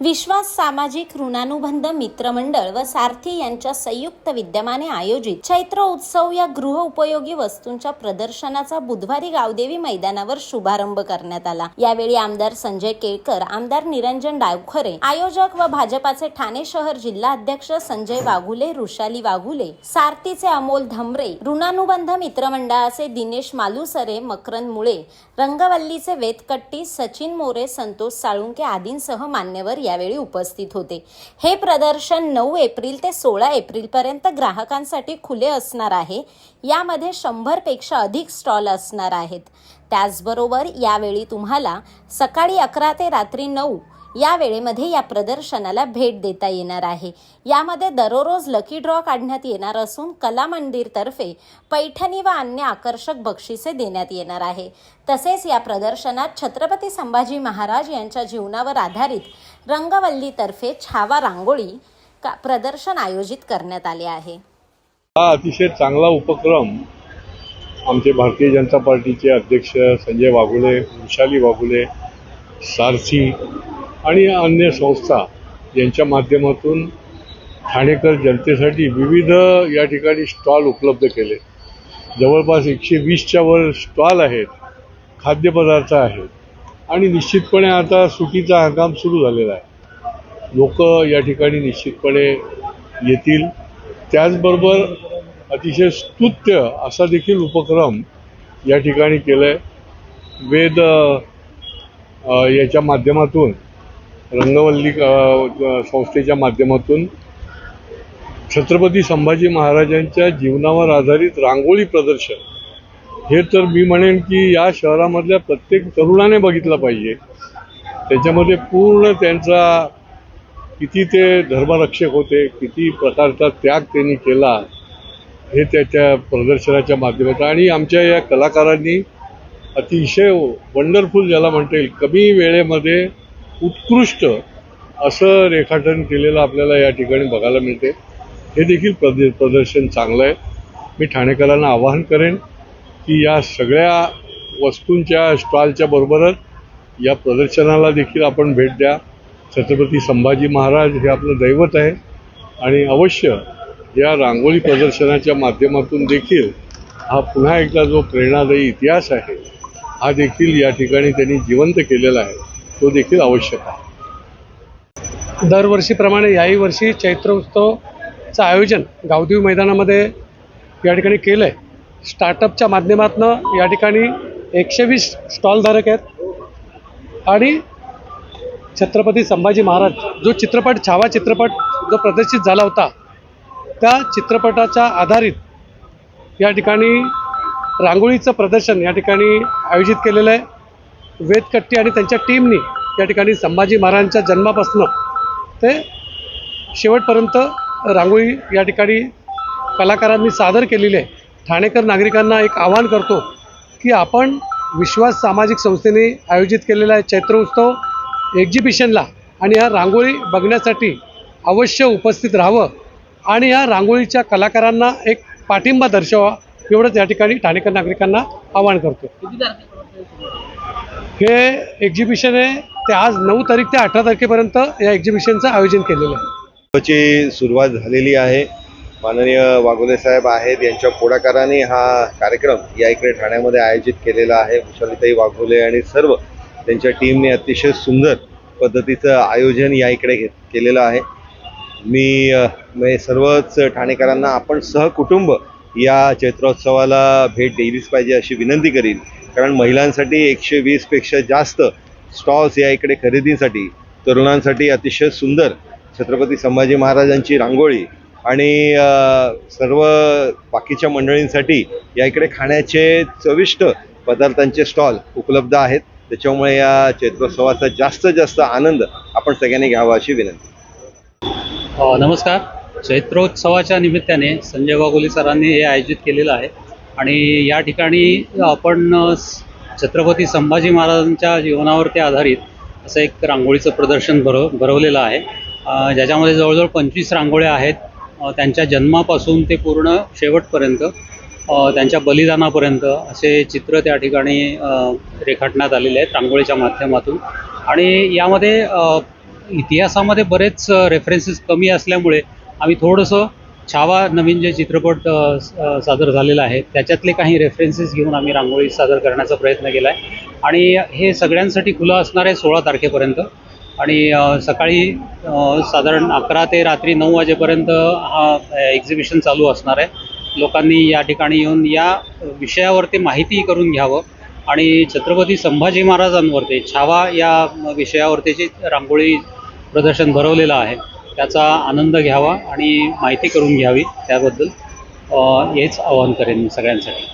विश्वास सामाजिक ऋणानुबंध मित्रमंडळ व सारथी यांच्या संयुक्त विद्यमाने आयोजित चैत्र उत्सव या गृह उपयोगी वस्तूंच्या प्रदर्शनाचा बुधवारी गावदेवी मैदानावर शुभारंभ करण्यात आला. यावेळी आमदार संजय केळकर आमदार निरंजन डावखरे आयोजक व भाजपाचे ठाणे शहर जिल्हा अध्यक्ष संजय वाघुले ऋषाली वाघुले सारथीचे अमोल धमरे ऋणानुबंध मित्रमंडळाचे दिनेश मालुसरे मकरंद मुळे रंगवल्लीचे वेदकट्टी सचिन मोरे संतोष साळुंके आदींसह मान्यवर यावेळी उपस्थित होते. हे प्रदर्शन नऊ एप्रिल ते सोळा एप्रिलपर्यंत ग्राहकांसाठी खुले असणार आहे. यामध्ये शंभरपेक्षा अधिक स्टॉल असणार आहेत. त्याचबरोबर यावेळी तुम्हाला सकाळी अकरा ते रात्री नऊ या वेळेमध्ये या प्रदर्शनाला भेट देता येणार आहे. यामध्ये दररोज लकी ड्रॉ काढण्यात येणार असून कला मंदिरतर्फे पैठणी व अन्य आकर्षक बक्षिसे देण्यात येणार आहे. तसेच या प्रदर्शनात छत्रपती संभाजी महाराज यांच्या जीवनावर आधारित रंगवल्लीतर्फे छावा रांगोळी का प्रदर्शन आयोजित करण्यात आले आहे. हा अतिशय चांगला उपक्रम आमचे भारतीय जनता पार्टीचे अध्यक्ष संजय वाघुले विशाली वाघुले सारथी आणि अन्य संस्था यांच्या माध्यमातून ठाणेकर जनतेसाठी विविध या ठिकाणी स्टॉल उपलब्ध केले जवळपास एकशे वीसच्या वर स्टॉल आहेत खाद्यपदार्थ आहेत आणि निश्चितपणे आता सुटीचा हंगाम सुरू झालेला आहे. लोक या ठिकाणी निश्चितपणे येतील. त्याचबरोबर अतिशय स्तुत्य असा देखील उपक्रम या ठिकाणी केला आहे वेद याच्या माध्यमातून रंगवल्ली संस्थेच्या माध्यमातून छत्रपती संभाजी महाराजांच्या जीवनावर आधारित रांगोळी प्रदर्शन. हे तर मी म्हणेन की या शहरामधल्या प्रत्येक तरुणाने बघितलं पाहिजे. त्याच्यामध्ये पूर्ण त्यांचा किती ते धर्मरक्षक होते किती प्रकारचा त्याग त्यांनी केला हे त्याच्या प्रदर्शनाच्या माध्यमातून. आणि आमच्या या कलाकारांनी अतिशय वंडरफुल ज्याला म्हणता येईल. कमी वेळेमध्ये उत्कृष्ट असं रेखाटन केलेलं आपल्याला या ठिकाणी बघायला मिळते. हे देखील प्रद प्रदर्शन चांगलं आहे. मी ठाणेकरांना आवाहन करेन की या सगळ्या वस्तूंच्या स्टॉलच्या बरोबरच या प्रदर्शनाला देखील आपण भेट द्या. छत्रपती संभाजी महाराज हे आपलं दैवत आहे आणि अवश्य या रांगोळी प्रदर्शनाच्या माध्यमातून देखील हा पुन्हा एकदा जो प्रेरणादायी इतिहास आहे हा देखील या ठिकाणी त्यांनी जिवंत केलेला आहे. तो देखील आवश्यक आहे. दरवर्षीप्रमाणे याही वर्षी चैत्रोत्सवचं आयोजन गावदेवी मैदानामध्ये या ठिकाणी केलं आहे स्टार्टअपच्या माध्यमातून या ठिकाणी एकशे वीस स्टॉलधारक आहेत. आणि छत्रपती संभाजी महाराज जो चित्रपट छावा चित्रपट जो प्रदर्शित झाला होता त्या चित्रपटाच्या आधारित या ठिकाणी रांगोळीचं प्रदर्शन या ठिकाणी आयोजित केलेलं आहे. वेदकट्टी आणि त्यांच्या टीमनी या ठिकाणी संभाजी महाराजांच्या जन्मापासून ते शेवटपर्यंत रांगोळी या ठिकाणी कलाकारांनी सादर केलेली आहे. ठाणेकर नागरिकांना एक आवाहन करतो की आपण विश्वास सामाजिक संस्थेने आयोजित केलेला चैत्रोत्सव एक्झिबिशनला आणि ह्या रांगोळी बघण्यासाठी अवश्य उपस्थित राहावं आणि या रांगोळीच्या कलाकारांना एक पाठिंबा दर्शवा एवढंच या ठिकाणी ठाणेकर नागरिकांना आवाहन करतो. हे एक्झिबिशन आहे. ते आज नऊ तारीख ते अठरा तारखेपर्यंत या एक्झिबिशनचं आयोजन केलेलं आहे. ची सुरुवात झालेली आहे. माननीय वाघोले साहेब आहेत. यांच्या पुढाकाराने हा कार्यक्रम या इकडे ठाण्यामध्ये आयोजित केलेला आहे. विशालीताई वाघोले आणि सर्व त्यांच्या टीमने अतिशय सुंदर पद्धतीचं आयोजन या इकडे घे केलेलं आहे. मी म्हणजे सर्वच ठाणेकरांना आपण सहकुटुंब या चैत्रोत्सवाला भेट दिलीच पाहिजे अशी विनंती करीन. कारण महिलांसाठी एकशे वीसपेक्षा जास्त स्टॉल्स या इकडे खरेदीसाठी तरुणांसाठी अतिशय सुंदर छत्रपती संभाजी महाराजांची रांगोळी आणि सर्व बाकीच्या मंडळींसाठी या इकडे खाण्याचे चविष्ट पदार्थांचे स्टॉल उपलब्ध आहेत. त्याच्यामुळे या चैत्रोत्सवाचा जास्त जास्त आनंद आपण सगळ्यांनी घ्यावा अशी विनंती. नमस्कार. चैत्रोत्सवाच्या निमित्ताने संजय वाघोली सरांनी हे आयोजित केलेलं आहे. आणि या ठिकाणी आपण छत्रपती संभाजी महाराजांच्या जीवनावरती आधारित असं एक रांगोळीचं प्रदर्शन भरव भरवलेलं आहे. ज्याच्यामध्ये जवळजवळ पंचवीस रांगोळ्या आहेत. त्यांच्या जन्मापासून ते पूर्ण शेवटपर्यंत त्यांच्या बलिदानापर्यंत असे चित्र त्या ठिकाणी रेखाटण्यात आलेले आहेत रांगोळीच्या माध्यमातून. आणि यामध्ये इतिहासामध्ये बरेच रेफरन्सेस कमी असल्यामुळे आम्ही थोडंसं छावा नवीन जे चित्रपट स- सादर झालेला आहे त्याच्यातले काही रेफरन्सेस घेऊन आम्ही रांगोळी सादर करण्याचा प्रयत्न केला आहे आणि हे सगळ्यांसाठी खुलं असणार आहे सोळा तारखेपर्यंत. आणि सकाळी साधारण अकरा ते रात्री नऊ वाजेपर्यंत हा एक्झिबिशन चालू असणार आहे. लोकांनी या ठिकाणी येऊन या विषयावरती माहिती करून घ्यावं. आणि छत्रपती संभाजी महाराजांवरती छावा या विषयावरती जे रांगोळी प्रदर्शन भरवलेलं आहे त्याचा आनंद घ्यावा आणि माहिती करून घ्यावी त्याबद्दल हेच आवाहन करेन मी सगळ्यांसाठी.